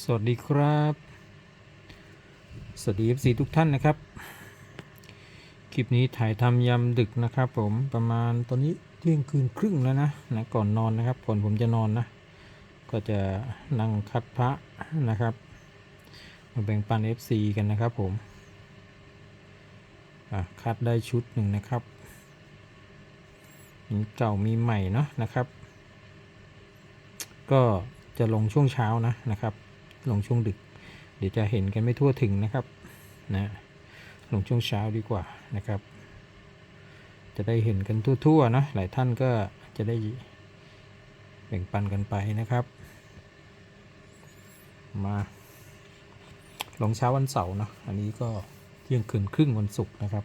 สวัสดีครับ สวัสดี FC ทุกท่านนะครับ คลิปนี้ถ่ายทำยามดึกนะครับ ผมประมาณตอนนี้เที่ยงคืนครึ่งแล้วนะนะก่อนนอนนะครับ ก่อนผมจะนอนนะ ก็จะนั่งคัดพระนะครับ มาแบ่งปัน FC กันนะครับผมคัดได้ชุดหนึ่งนะครับมีเก่ามีใหม่เนาะนะครับ ก็จะลงช่วงเช้านะนะครับ ลงช่วงดึก เดี๋ยวจะเห็นกันไม่ทั่วถึงนะครับนะลงช่วงเช้าดีกว่านะครับ จะได้เห็นกันทั่วๆนะหลายท่านก็จะได้แบ่งปันกันไปนะครับ มาลงเช้าวันเสาร์นะอันนี้ก็เที่ยงคืนครึ่งวันศุกร์นะครับ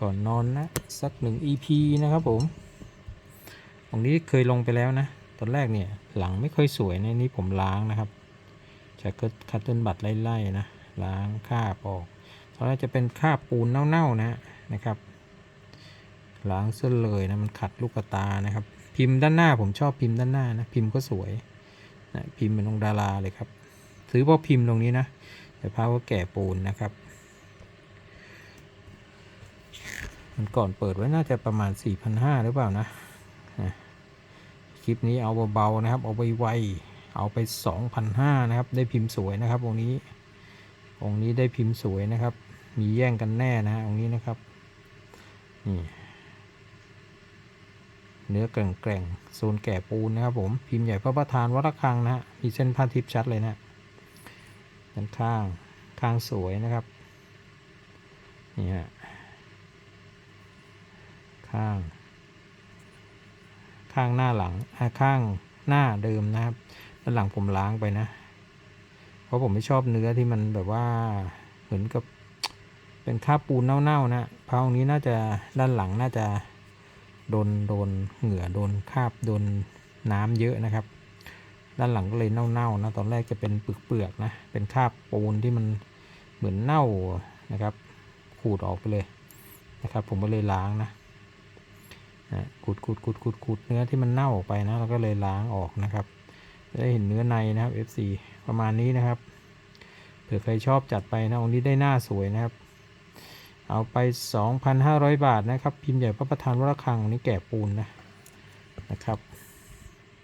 ก่อนนอนนะ สักหนึ่ง EP นะครับผมตรงนี้เคยลงไปแล้วนะ ตอนแรกเนี่ยหลังไม่ค่อยสวยในนี่ผมล้างนะครับจากก็คัตเติลบัตไล่ๆนะล้างคราบออกตอนแรกจะเป็นคราบปูนเน่าๆนะนะครับ ล้างเส้นเลยนะมันขัดลูกตานะครับ พิมพ์ด้านหน้าผมชอบพิมพ์ด้านหน้านะพิมพ์ก็สวยนะพิมพ์เป็นองดาราเลยครับซื้อเพราะพิมพ์ตรงนี้นะแต่พาก็แก่ปูนนะครับมันก่อนเปิดไว้น่าจะประมาณ 4,500หรือเปล่านะ คลิปนี้เอาเบาๆนะครับ เอาไปไวๆเอาไป 2,500นะครับ ได้พิมพ์สวยนะครับองค์นี้องค์นี้ได้พิมพ์สวยนะครับ มีแย่งกันแน่นะองค์นี้นะครับนี่เนื้อแกร่งๆโซนแก่ปูนนะครับผมพิมพ์ใหญ่พระประธานวัดระฆังนะฮะมีเส้นผ้าทิพย์ชัดเลยนะด้านข้างข้างสวยนะครับนี่ฮะข้าง ข้างหน้าหลังข้างหน้าเดิมนะครับ ด้านหลังผมล้างไปนะ เพราะผมไม่ชอบเนื้อที่มันแบบว่าเหมือนกับเป็นคราบปูนเน่าๆนะเพราะตรงนี้น่าจะด้านหลังน่าจะโดนโดนเหงื่อโดนคราบโดนน้ำเยอะนะครับ ด้านหลังก็เลยเน่าๆนะตอนแรกจะเป็นเปลือกๆนะเป็นคราบปูนที่มันเหมือนเน่านะครับ ขูดออกไปเลยนะครับ ผมก็เลยล้างนะ นะขูดขูดขูดขูดขูดเนื้อที่มันเน่าออกไปนะเราก็เลยล้างออกนะครับจะได้เห็นเนื้อในนะครับ FC ประมาณนี้นะครับเผื่อใครชอบจัดไปนะองค์นี้ได้หน้าสวยนะครับ เอาไป 2,500 บาทนะครับ พิมพ์ใหญ่พระประธานวรคังอันนี้แก่ปูนนะนะครับ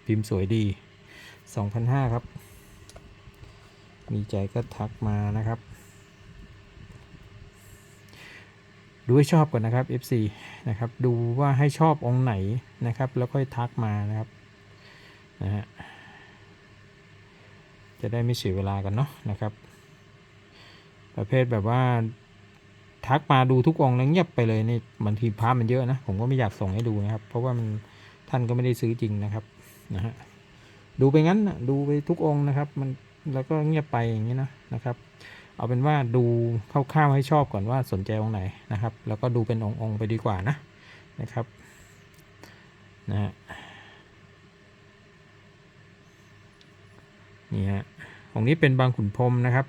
พิมพ์สวยดี 2,500 ครับ มีใจก็ทักมานะครับ ดูให้ชอบก่อนนะครับ FC นะครับ ดูว่าให้ชอบองค์ไหนนะครับ แล้วค่อยทักมานะครับนะฮะจะได้ไม่เสียเวลากันเนาะนะครับ ประเภทแบบว่าทักมาดูทุกองแล้วเงียบไปเลยนี่บางทีพามันเยอะนะผมก็ไม่อยากส่งให้ดูนะครับ เพราะว่ามันท่านก็ไม่ได้ซื้อจริงนะครับนะฮะดูไปงั้นดูไปทุกองนะครับ มันแล้วก็เงียบไปอย่างนี้นะนะครับ เอาเป็นว่าดูคร่าวๆให้ชอบก่อนว่าสนใจองค์ไหนนะครับ แล้วก็ดูเป็นองค์ๆไปดีกว่านะนะครับนะฮะนี่ฮะองค์นี้เป็นบางขุนพรมนะครับ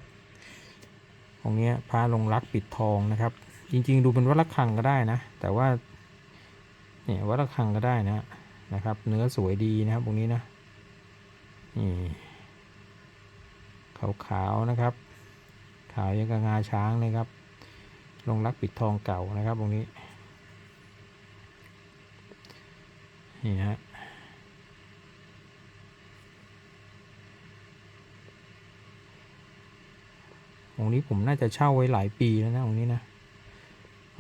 องค์เนี้ยพระลงรักปิดทองนะครับ จริงๆ ดูเป็นวัดระฆังก็ได้นะ แต่ว่าเนี่ยวัดระฆังก็ได้นะนะครับ เนื้อสวยดีนะครับองนี้นะนี่ขาวๆนะครับาวยังกับงาช้างเลยครับ ลงรักปิดทองเก่านะครับตรงนี้ นี่ฮะองนี้ผมน่าจะเช่าไว้หลายปีแล้วนะองนี้นะ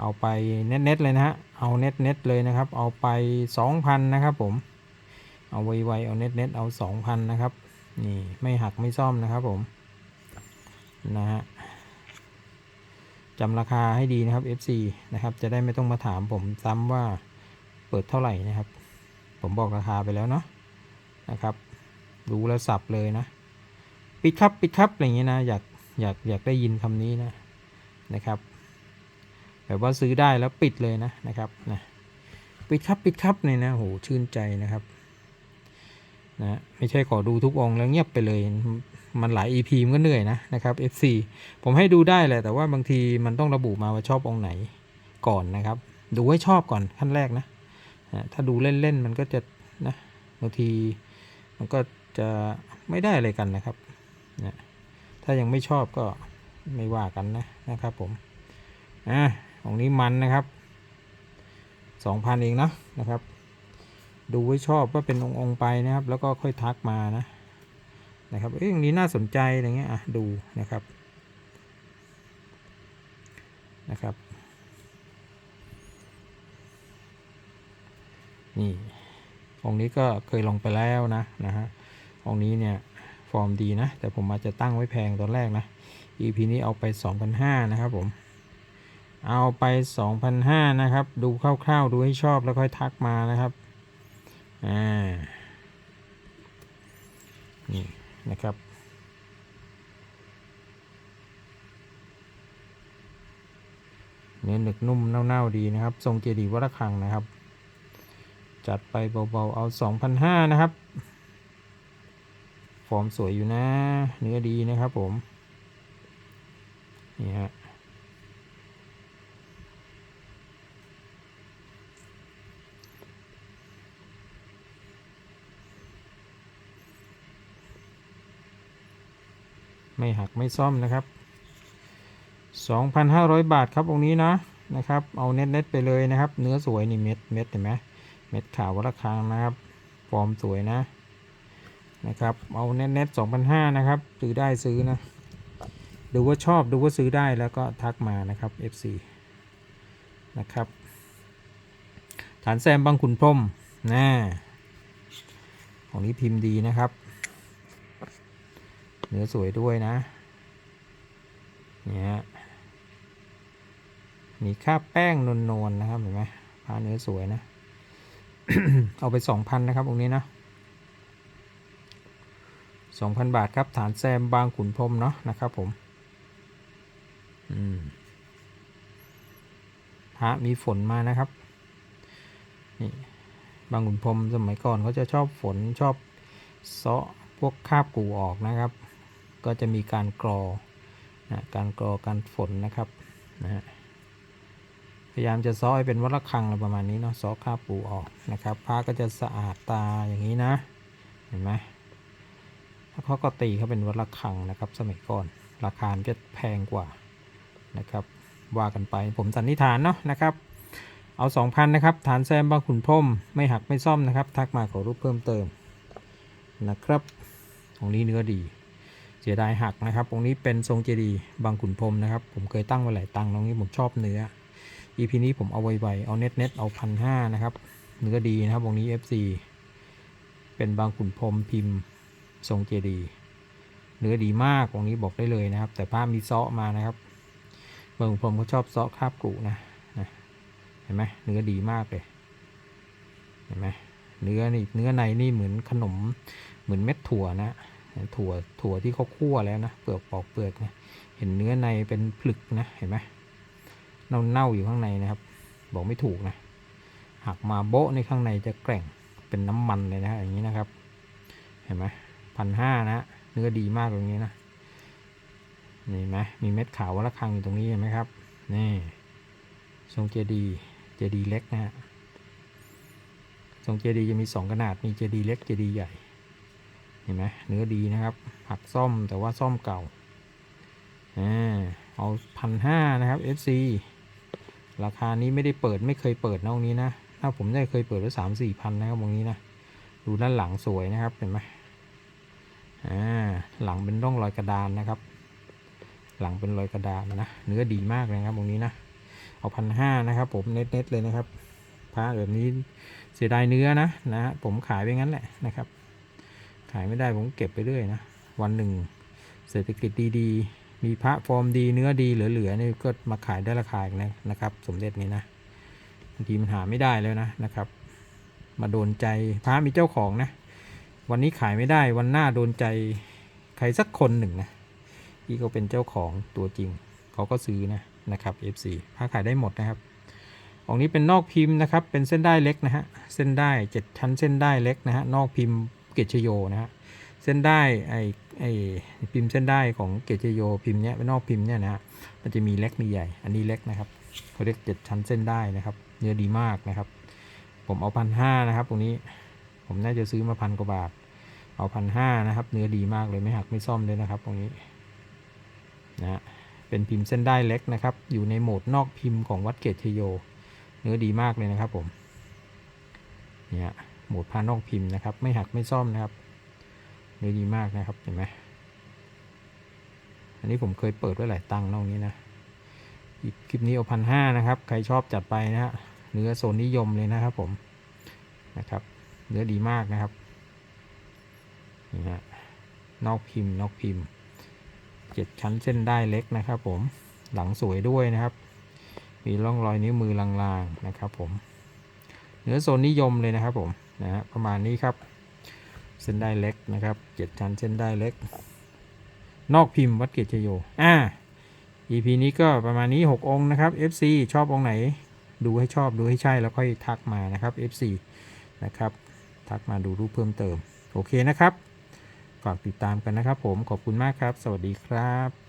เอาไปเน็ตๆเลยนะฮะ เอาเน็ตๆเลยนะครับ เอาไปสองพันนะครับผม เอาไวๆเอาเน็ตๆเอาสองพันนะครับ นี่ไม่หักไม่ซ่อมนะครับผม นะฮะ จำราคาให้ดีนะครับ FC นะครับ จะได้ไม่ต้องมาถามผมซ้ำว่าเปิดเท่าไหร่นะครับ ผมบอกราคาไปแล้วเนาะนะครับ รู้แล้วสับเลยนะ ปิดครับปิดครับอะไรอย่างเงี้ยนะอยากอยากอยากได้ยินคำนี้นะนะครับแบบว่าซื้อได้แล้วปิดเลยนะนะครับนะปิดครับปิดครับเนี่ยนะโหชื่นใจนะครับนะไม่ใช่ขอดูทุกองแล้วเงียบไปเลย มันหลาย EP มันก็เหนื่อยนะนะครับ FC ผมให้ดูได้แหละแต่ว่าบางทีมันต้องระบุมาว่าชอบองค์ไหนก่อนนะครับ ดูให้ชอบก่อนขั้นแรกนะถ้าดูเล่นๆมันก็จะนะบางทีมันก็จะไม่ได้อะไรกันนะครับนะถ้ายังไม่ชอบก็ไม่ว่ากันนะนะครับผมอะของนี้มันนะครับสองพันเองนะนะครับ ดูไว้ชอบว่าเป็นองค์องค์ๆไปนะครับ แล้วก็ค่อยทักมานะ นะครับเอ้ยอย่างนี้น่าสนใจอะไรเงี้ยอะดูนะครับนะครับ นี่องนี้ก็เคยลงไปแล้วนะนะฮะองนี้เนี่ยฟอร์มดีนะ แต่ผมอาจจะตั้งไว้แพงตอนแรกนะ EP นี้เอาไป 2,500นะครับผม เอาไป 2,500นะครับ ดูคร่าวๆ ดูให้ชอบแล้วค่อยทักมานะครับ อ่า นี่ นะครับ เนื้อหนึกนุ่มเน่าๆดีนะครับ ทรงเจดีย์วัดระฆังนะครับ จัดไปเบาๆเอา 2,500 นะครับ ฟอร์มสวยอยู่นะ เนื้อดีนะครับผม นี่ฮะ ไม่หักไม่ซ่อมนะครับ 2,500 บาทครับองค์นี้นะนะครับ เอาเน็ตเน็ตๆไปเลยนะครับ เนื้อสวยนี่เม็ดเม็ดเห็นไหมเม็ดขาววัดระฆังนะครับ ฟอร์มสวยนะนะครับ เอาเน็ตเน็ต2,500นะครับซื้อได้ซื้อนะดูว่าชอบดูว่าซื้อได้แล้วก็ทักมานะครับ FC นะครับ ฐานแซมบางขุนพรมนะของนี้พิมพ์ดีนะครับ เนื้อสวยด้วยนะเนี่ยมีค่าบแป้งนวลๆนะครับเห็นไหมผ้าเนื้อสวยนะ เอาไปสองพันนะครับตรงนี้นะสองพันบาทครับ ฐานแซมบางขุนพรมเนาะนะครับผมอืมพระมีฝนมานะครับนี่บางขุนพรมสมัยก่อนเขาจะชอบฝนชอบเซาะพวกคาบกูออกนะครับ ก็จะมีการกรอนะการกรอการฝนนะครับนะฮะพยายามจะซ้อให้เป็นวัดระฆังอะไรประมาณนี้เนาะซ้อคราปูออกนะครับผ้าก็จะสะอาดตาอย่างนี้นะเห็นไหมแล้วเขาก็ตีเขาเป็นวัดระฆังนะครับสมัยก่อน ราคาจะแพงกว่านะครับว่ากันไปผมสันนิษฐานเนาะนะครับเอา 2,000 นะครับ ฐานแซมบางขุนพรมไม่หักไม่ซ่อมนะครับ ทักมาขอรูปเพิ่มเติมนะครับ ของนี้เนื้อดี เสียดายหักนะครับ ตรงนี้เป็นทรงเจดีย์บางขุนพรมนะครับ ผมเคยตั้งไว้หลายตังค์ตรงนี้ผมชอบเนื้อ EP นี้ผมเอาไวๆเอาเน็ตเน็ตเอาพันห้านะครับเนื้อดีนะครับตรงนี้ FC เป็นบางขุนพรมพิมพ์ทรงเจดีย์เนื้อดีมากตรงนี้บอกได้เลยนะครับ แต่ผ้ามีเซาะมานะครับบางขุนพรมเขาชอบเซาะคาบกรุนะนะเห็นไหมเนื้อดีมากเลยเห็นไหมเนื้อนี่เนื้อในนี่เหมือนขนมเหมือนเม็ดถั่วนะ ถั่วถั่วที่เขาคั่วแล้วนะเปลือกปอกเปลือกนะเห็นเนื้อในเป็นผลึกนะเห็นไหมเน่าเน่าๆอยู่ข้างในนะครับ บอกไม่ถูกนะหักมาโบะในข้างในจะแกร่งเป็นน้ำมันเลยนะอย่างนี้นะครับ เห็นไหมพันห้านะเนื้อดีมากตรงนี้นะนี่เห็นไหมมีเม็ดขาววัดระฆังอยู่ตรงนี้เห็นไหมครับนี่ทรงเจดีเจดีเล็กนะฮะทรงเจดีจะมีสองขนาดมีเจดีเล็กเจดีใหญ่ ห็นไหมเนื้อดีนะครับ หักซ่อมแต่ว่าซ่อมเก่าอ่าเอาพันห้านะครับ FC ราคานี้ไม่ได้เปิดไม่เคยเปิดนะตรงนี้นะ ถ้าผมได้เคยเปิดไว้สามสี่พันนะครับตรงนี้นะ ดูด้านหลังสวยนะครับเห็นไหมอ่าหลังเป็นร่องรอยกระดานนะครับ หลังเป็นรอยกระดานนะ เนื้อดีมากเลยครับตรงนี้นะ เอาพันห้านะครับ ผมเน็ตๆเลยนะครับพระแบบนี้เสียดายเนื้อนะนะผมขายไปงั้นแหละนะครับ ขายไม่ได้ผมเก็บไปเรื่อยนะ วันหนึ่ง เศรษฐกิจดีๆ มีพระฟอร์มดีเนื้อดีเหลือๆนี่ก็มาขายได้ราคาอีกนะนะครับ สมเด็จนี้นะบางทีมันหาไม่ได้แล้วนะนะครับ มาโดนใจพระมีเจ้าของนะ วันนี้ขายไม่ได้วันหน้าโดนใจใครสักคนหนึ่งนะที่เขาเป็นเจ้าของตัวจริง เขาก็ซื้อนะนะครับ FC พระขายได้หมดนะครับของนี้เป็นนอกพิมพ์นะครับ เป็นเส้นได้เล็กนะฮะ เส้นได้เจ็ดชั้นเส้นได้เล็กนะฮะ นอกพิมพ์ เกจโยนะฮะเส้นได้ไอไอพิมพ์เส้นได้ของเกจโยพิมพ์เนี้ยเป็นนอกพิมพ์เนี่ยนะฮะมันจะมีเล็กมีใหญ่ อันนี้เล็กนะครับเขาเรียกเจ็ดชั้นเส้นได้นะครับ เนื้อดีมากนะครับ ผมเอาพันห้านะครับ ตรงนี้ผมน่าจะซื้อมาพันกว่าบาท เอาพันห้านะครับ เนื้อดีมากเลยไม่หักไม่ซ่อมเลยนะครับ ตรงนี้นะฮะเป็นพิมพ์เส้นได้เล็กนะครับ อยู่ในโหมดนอกพิมพ์ของวัดเกตชโย เนื้อดีมากเลยนะครับผม เนี่ย โหมดพานอกพิมพ์นะครับ ไม่หักไม่ซ่อมนะครับเนื้อดีมากนะครับเห็นไหมอันนี้ผมเคยเปิดไว้หลายตังค์นอกนี้นะอีกคลิปนี้เอาพันห้านะครับ ใครชอบจัดไปนะฮะเนื้อโซนนิยมเลยนะครับผมนะครับ เนื้อดีมากนะครับนี่ฮะนอกพิมพ์ นอกพิมพ์เจ็ดชั้นเส้นได้เล็กนะครับผมหลังสวยด้วยนะครับ มีร่องรอยนิ้วมือลางๆนะครับผม เนื้อโซนนิยมเลยนะครับผม นะฮะประมาณนี้ครับ เส้นได้เล็กนะครับเจ็ดชั้นเส้นได้เล็ก นอกพิมพ์วัดเกตชโยอ่า EP นี้ก็ประมาณนี้ 6 องค์นะครับ FC ชอบองค์ไหน ดูให้ชอบดูให้ใช่แล้วค่อยทักมานะครับ FC นะครับ ทักมาดูรูปเพิ่มเติม โอเคนะครับฝากติดตามกันนะครับผมขอบคุณมากครับ สวัสดีครับ